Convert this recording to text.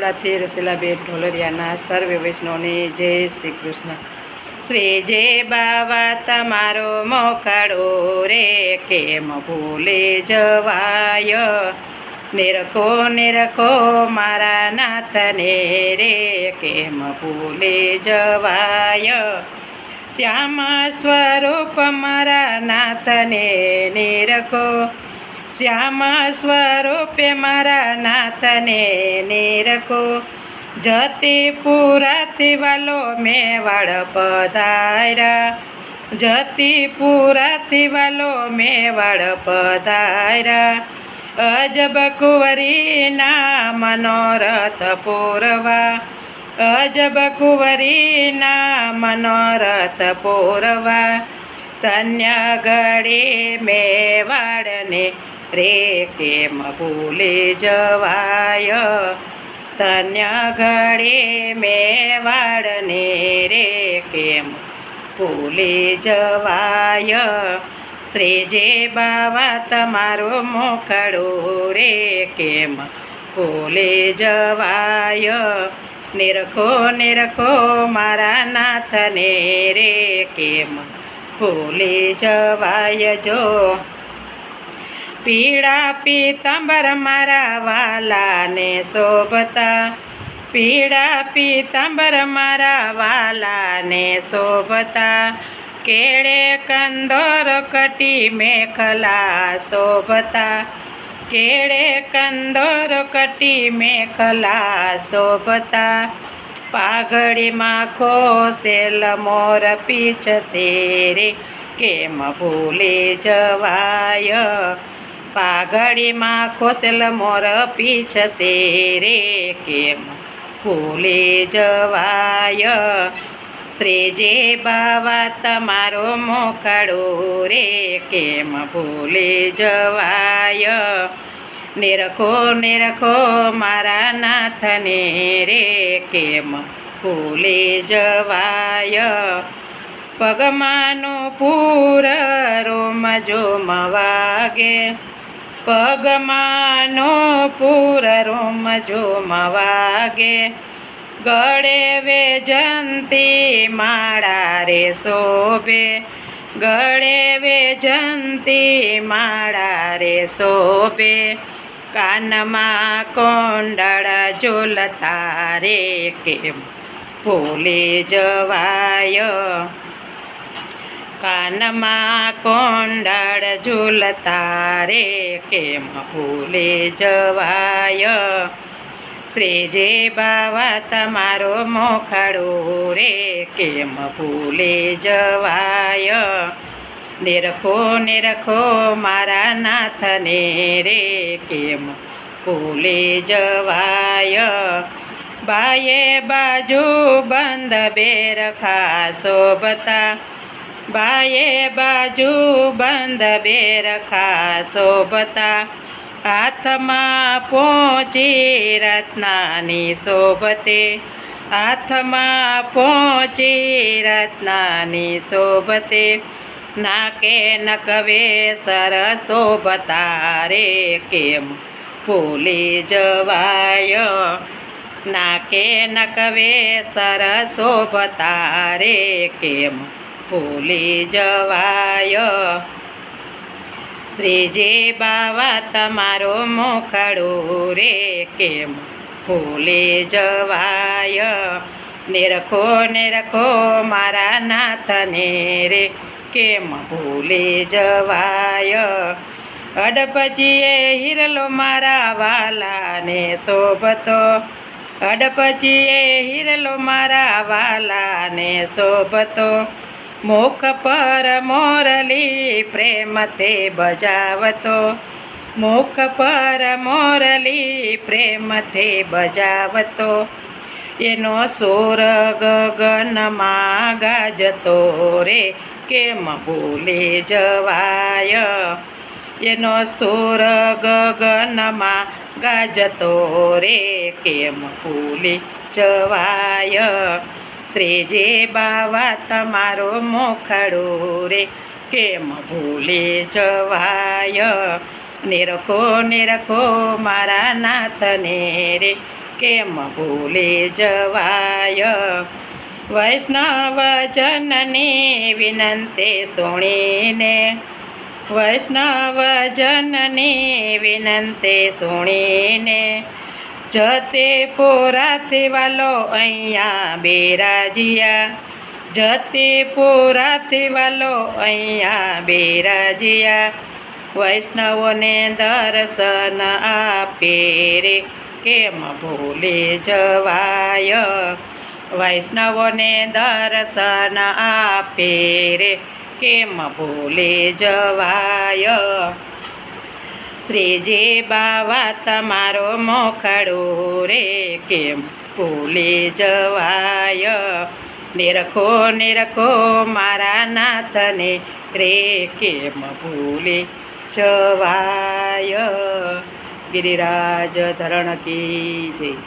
બરોડાથી રસીલાબેન ઢોલરિયાના સર્વે વૈષ્ણવને જય શ્રી કૃષ્ણ. શ્રી જય બાવા, તમારો મોખાડો રે, કેમ ભૂલે જવાય? નિરખો નિરખો મારા નાથને રે, કેમ ભૂલે જવાય? શ્યામ સ્વરૂપ મારા નાથને નિરખો શ્યામ સ્વરૂપે મારા નાથને નિરખો. જતી પુરાથી વાલો મેવાડ પધાર્યા. જતી પુરાથી વાલો મેવાડ પધાર્યા. અજબ કુંવરીના મનોરથ પૂરવા. અજબ કુંવરીના મનોરથ પૂરવા. ધન્ય ઘડી મેવાડને રે કેમ ભૂલી જવાય ધન્ય ઘડી મેવાડને રે કેમ ભૂલી જવાય શ્રીજી બાવા તમારો મોખડો રે કેમ ભૂલી જવાય નિરખો નિરખો મારા નાથને રે કેમ ભૂલી જવાય જો પીળા પીતાંબર મારા વાલાને શોભતા. પીળા પીતાંબર મારા વાલાને શોભતા. કેળે કંદોર કટી મેખલા શોભતા. કેળે કંદોર કટી મેખલા શોભતા. પાઘડીમાં ખોસેલ મોર પીછ શેરે કેમ ભૂલી જવાય? પાઘડીમાં ખોસેલ મોર પીછ શેરે કેમ? ફૂલે જવાય. શ્રીજી બાવા, તમારો મોખાડો રે કેમ? ભૂલે જવાય. નિરખો નિરખો, મારા નાથને રે કેમ? ભૂલે જવાય. પગમાનો પૂર રોમ જોમ વાગે. પગમાંનો પૂર રોમ જોમ વાગે. ગળે વેજંતી માળા રે શોભે. ગળે વેજંતી માળા રે શોભે. કાનમાં કોંડળ ઝૂલતા રે કેમ? ભૂલી જવાય કાનમાં કોંડળ ઝૂલતા રે કેમ ભૂલે જવાય? શ્રીજે બાવા, તમારો મોખાડો રે કેમ ભૂલે જવાય? નિરખો નિરખો, મારા નાથને રે કેમ ભૂલે જવાય? બાયે બાજુ બંધ બેરખા, શોભતા બાયે બાજુ બંધ બેરખા શોભતા હાથમાં પહોંચી રત્નાની શોભતે. હાથમાં પહોંચી રત્નાની શોભતે. નાકે નકવે સરશોભતા રે કેમ ભૂલી જવાય? નાકે નકવે સરશોભતા રે કેમ ભૂલી જવાય શ્રીજી બાવા તમારો મોખાડો રે કેમ ભૂલી જવાય નિરખો નિરખો મારા નાથને રે કેમ ભૂલી જવાય અડપચીએ હિરલો મારા વાલાને શોભતો અડપચીએ હિરલો મારા વાલાને શોભતો મુખ પર મોરલી પ્રેમ તે બજાવતો. મુખ પર મોરલી પ્રેમ તે બજાવતો. એનો સુર ગગનમાં ગાજતો રે, કેમ ભૂલી જવાય? એનો સુર ગગનમાં ગાજતો રે, કેમ ભૂલી જવાય? શ્રીજી બાવા તમારો મોખાડો રે, કેમ ભૂલી જવાય? નિરખો નિરખો મારા નાથને રે, કેમ ભૂલી જવાય? વૈષ્ણવ જનની વિનંતી સુણીને, વૈષ્ણવજનની વિનંતી સુણીને જતે પુરાથી વાલો અહીંયા બેરાજિયા. જતે પુરાથી વાલો અહીંયા બેરાજિયા. વૈષ્ણવોને દર્શન આપે રે, કેમ ભૂલે જવાય? વૈષ્ણવોને દર્શન આપે રે, કેમ ભૂલે જવાય? શ્રીજી બાવા તમારો મોખડો રે કેમ ભૂલી જવાય? નિરખો નિરખો મારા નાથને રે કેમ ભૂલી જવાય? ગિરિરાજ ધરણ કી જય.